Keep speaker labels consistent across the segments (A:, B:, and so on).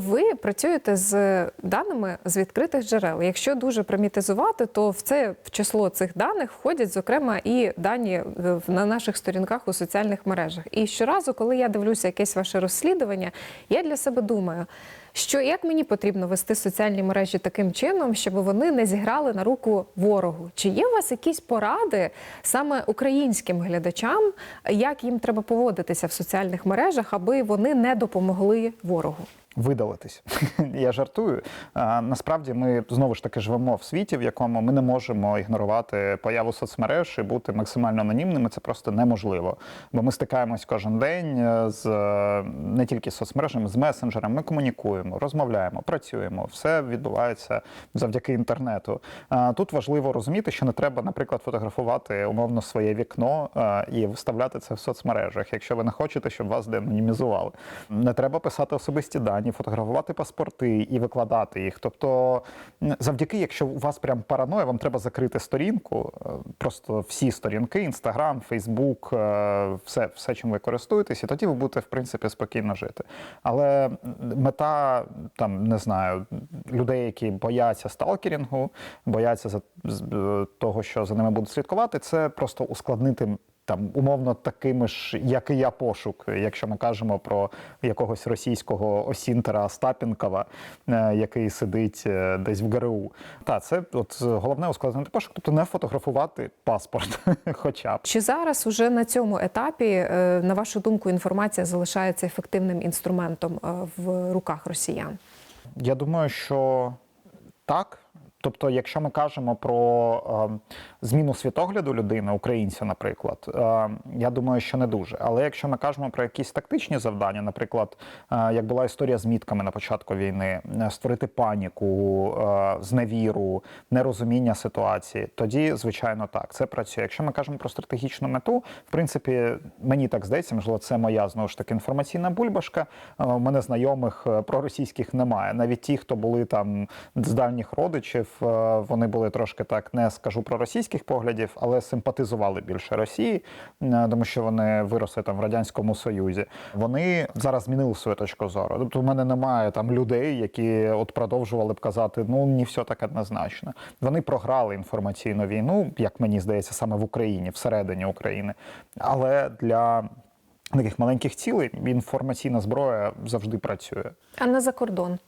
A: Ви працюєте з даними з відкритих джерел. Якщо дуже примітизувати, то в це в число цих даних входять, зокрема, і дані е, на наших сторінках у соціальних мережах. І щоразу, коли я дивлюся якесь ваше розслідування, я для себе думаю. Що як мені потрібно вести соціальні мережі таким чином, щоб вони не зіграли на руку ворогу? Чи є у вас якісь поради саме українським глядачам, як їм треба поводитися в соціальних мережах, аби вони не допомогли ворогу?
B: Видалитись. Я жартую. Насправді ми знову ж таки живемо в світі, в якому ми не можемо ігнорувати появу соцмереж і бути максимально анонімними. Це просто неможливо. Бо ми стикаємось кожен день е, з е, не тільки з соцмережами, з месенджерами. Ми комунікуємо, розмовляємо, працюємо. Все відбувається завдяки інтернету. Тут важливо розуміти, що не треба, наприклад, фотографувати умовно своє вікно е, і вставляти це в соцмережах, якщо ви не хочете, щоб вас деанонімізували. Не треба писати особисті дані, фотографувати паспорти і викладати їх. Тобто, завдяки, якщо у вас прям параноя, вам треба закрити сторінку, е, просто всі сторінки, інстаграм, Фейсбук, все, все, чим ви користуєтесь, і тоді ви будете в принципі спокійно жити. Але мета там не знаю людей, які бояться сталкерінгу, бояться за е, того, що за ними будуть слідкувати, це просто ускладнити. Там умовно такими ж, як і я, пошук, якщо ми кажемо про якогось російського Осінтера Остапенкова, е, який сидить е, десь в ГРУ. Та це от головне ускладнити пошук, тобто не фотографувати паспорт, хоча б.
A: Чи зараз уже на цьому етапі, е, на вашу думку, інформація залишається ефективним інструментом в руках росіян?
B: Я думаю, що так. Тобто, якщо ми кажемо про е, зміну світогляду людини, українця, наприклад, е, я думаю, що не дуже. Але якщо ми кажемо про якісь тактичні завдання, наприклад, е, як була історія з мітками на початку війни, е, створити паніку, е, зневіру, нерозуміння ситуації, тоді, звичайно, так, це працює. Якщо ми кажемо про стратегічну мету, в принципі, мені так здається, можливо, це моя знову ж таки інформаційна бульбашка. Е, У мене знайомих е, проросійських немає. Навіть ті, хто були там з дальніх родичів, вони були трошки так, не скажу про російських поглядів, але симпатизували більше Росії, е, тому що вони виросли там в радянському союзі. Вони зараз змінили свою точку зору. Тобто, у мене немає там людей, які от продовжували б казати, ну не все так однозначно. Вони програли інформаційну війну, як мені здається, саме в Україні, всередині України. Але для таких маленьких цілей інформаційна зброя завжди працює.
A: А не за кордон?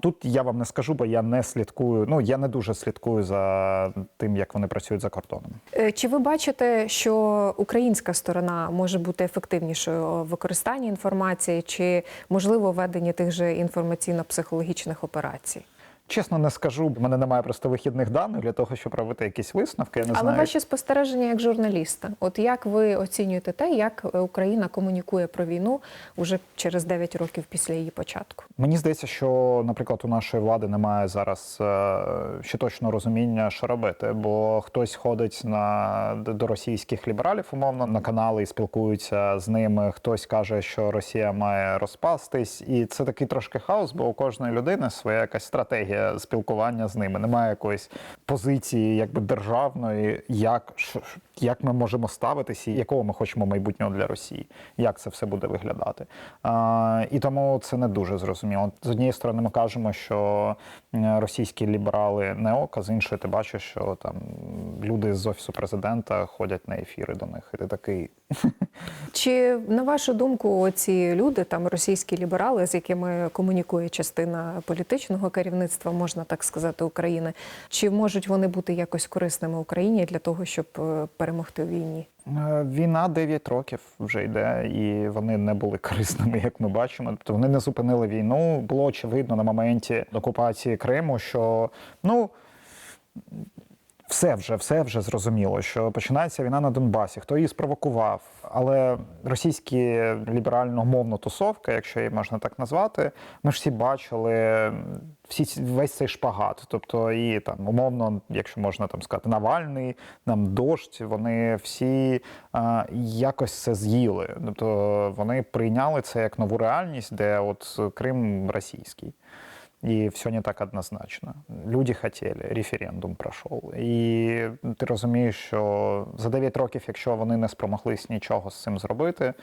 B: Тут я вам не скажу, бо я не слідкую. Ну я не дуже слідкую за тим, як вони працюють за кордоном.
A: Е, Чи ви бачите, що українська сторона може бути ефективнішою в використанні інформації, чи можливо ведення тих же інформаційно-психологічних операцій?
B: Чесно, не скажу. в мене немає просто вихідних даних для того, щоб робити якісь висновки. Я не
A: Але
B: знаю.
A: ваші спостереження як журналіста, от як ви оцінюєте те, як Україна комунікує про війну уже через 9 років після її початку?
B: Мені здається, що, наприклад, у нашої влади немає зараз е, ще точного розуміння, що робити, бо хтось ходить на до російських лібералів, умовно, на канали і спілкуються з ними. Хтось каже, що Росія має розпастись, і це такий трошки хаос, бо у кожної людини своя якась стратегія спілкування з ними. Немає якоїсь позиції, якби державної, як як ми можемо ставитися, і якого ми хочемо майбутнього для Росії, як це все буде виглядати. А, і тому це не дуже зрозуміло. З однієї сторони, ми кажемо, що російські ліберали не ока, з іншої ти бачиш, що там люди з офісу президента ходять на ефіри до них, і ти такий.
A: Чи на вашу думку, ці люди, там російські ліберали, з якими комунікує частина політичного керівництва, можна так сказати, України, чи можуть вони бути якось корисними Україні для того, щоб е, перемогти у війні?
B: Е, Війна 9 років вже йде, і вони не були корисними, як ми бачимо. Тобто вони не зупинили війну. Було очевидно на моменті окупації Криму, що ну. Все вже, все вже зрозуміло, що починається війна на Донбасі. Хто її спровокував? Але російські ліберально-мовна тусовка, якщо її можна так назвати, ми ж всі бачили всі весь цей шпагат. Тобто, і там умовно, якщо можна там сказати, Навальний, нам дощ, вони всі а, якось це з'їли. Тобто вони прийняли це як нову реальність, де от Крим російський. И все не так однозначно. Люди хотіли, референдум пройшов. І ти розумієш, що за 9 років, якщо вони не спромоглись нічого з цим зробити,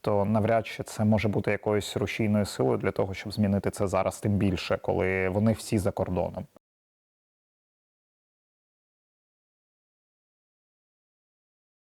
B: то навряд чи це може бути якоюсь рушійною силою для того, щоб змінити це зараз, тим більше, коли вони всі за кордоном.